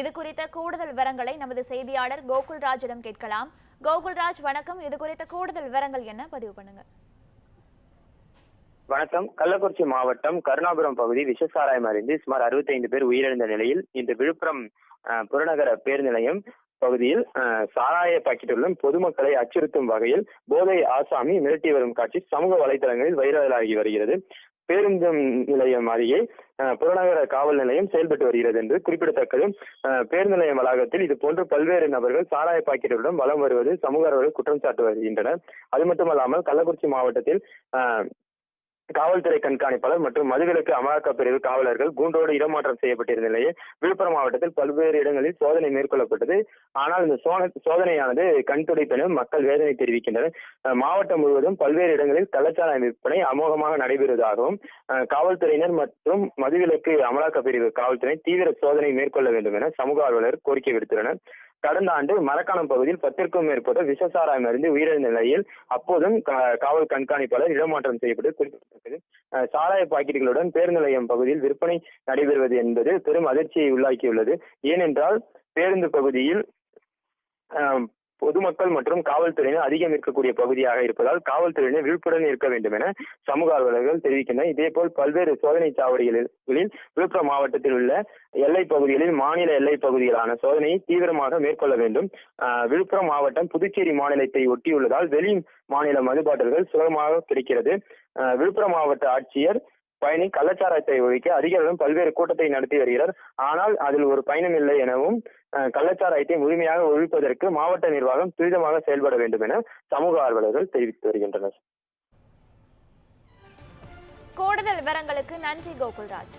இது குறித்த கூடுதல் விவரங்களை நமது செய்தியாளர் கோகுல்ராஜிடம் கேட்கலாம். கோகுல்ராஜ் வணக்கம். இது குறித்த கூடுதல் விவரங்கள் என்ன? பதிவு பண்ணுங்க. வணக்கம். கள்ளக்குறிச்சி மாவட்டம் கருணாபுரம் பகுதி விஷசாராயம் அறிந்து சுமார் 65 பேர் உயிரிழந்த நிலையில் இன்று விழுப்புரம் புறநகர பேருந்து நிலையம் பகுதியில் சாராய பாக்கெட்டுடன் பொதுமக்களை அச்சுறுத்தும் வகையில் போதை ஆசாமி மிரட்டி வரும் காட்சி சமூக வலைதளங்களில் வைரலாகி வருகிறது. பேருந்து நிலையம் அருகே புறநகர காவல் நிலையம் செயல்பட்டு வருகிறது என்று குறிப்பிடத்தக்கது. அஹ், பேருந்து நிலையம் வளாகத்தில் இது போன்று பல்வேறு நபர்கள் சாராய பாக்கெட்டுடன் வலம் வருவது சமூக ஆர்வலர்கள் குற்றம் சாட்டு வருகின்றனர் அது மட்டுமல்லாமல் கள்ளக்குறிச்சி மாவட்டத்தில் காவல்துறை கண்காணிப்பாளர் மற்றும் மதுவிலக்கு அமலாக்க பிரிவு காவலர்கள் கூண்டோடு இடமாற்றம் செய்யப்பட்டிருந்த நிலையில் விழுப்புரம் மாவட்டத்தில் பல்வேறு இடங்களில் சோதனை மேற்கொள்ளப்பட்டது. ஆனால் இந்த சோதனையானது கண் மக்கள் வேதனை தெரிவிக்கின்றனர். மாவட்டம் முழுவதும் பல்வேறு இடங்களில் கள்ளச்சாராய விற்பனை அமோகமாக நடைபெறுவதாகவும் காவல்துறையினர் மற்றும் மதுவிலக்கு அமலாக்க பிரிவு காவல்துறை தீவிர சோதனை மேற்கொள்ள வேண்டும் என சமூக ஆர்வலர் கோரிக்கை விடுத்துள்ளனர். கடந்த ஆண்டு மரக்காணம் பகுதியில் பத்திற்கும் மேற்பட்ட விஷசாராயம் மருந்து உயிரிழந்த நிலையில் அப்போதும் காவல் கண்காணிப்பாளர் இடமாற்றம் செய்யப்பட்டு குறிப்பிடத்தக்கது. அஹ் சாராய பாக்கெட்டுகளுடன் பேருந்து நிலையம் பகுதியில் விற்பனை நடைபெறுவது என்பது பெரும் அதிர்ச்சியை உள்ளாக்கியுள்ளது. ஏனென்றால் பேருந்து பகுதியில் பொதுமக்கள் மற்றும் காவல்துறையினர் அதிகம் இருக்கக்கூடிய பகுதியாக இருப்பதால் காவல்துறையினர் விழிப்புடன் இருக்க வேண்டும் என சமூக ஆர்வலர்கள் தெரிவிக்கின்றனர். இதேபோல் பல்வேறு சோதனை சாவடிகளில் விழுப்புரம் மாவட்டத்தில் உள்ள எல்லை பகுதிகளில் மாநில எல்லை பகுதிகளான சோதனையை தீவிரமாக மேற்கொள்ள வேண்டும். ஆஹ் விழுப்புரம் மாவட்டம் புதுச்சேரி மாநிலத்தை ஒட்டியுள்ளதால் வெளி மாநில மதுபாட்டில்கள் சுலபமாக கிடைக்கிறது. ஆஹ் விழுப்புரம் மாவட்ட ஆட்சியர் பயணி கள்ளச்சாராயத்தை ஒழிக்க அதிகாரிகளும் பல்வேறு கூட்டத்தை நடத்தி வருகிறார். ஆனால் அதில் ஒரு பயணம் இல்லை எனவும் ஆஹ் கள்ளச்சாராயத்தை முழுமையாக ஒழிப்பதற்கு மாவட்ட நிர்வாகம் துரிதமாக செயல்பட வேண்டும் என சமூக ஆர்வலர்கள் தெரிவித்து வருகின்றனர். கூடுதல் விவரங்களுக்கு நன்றி கோகுல்ராஜ்.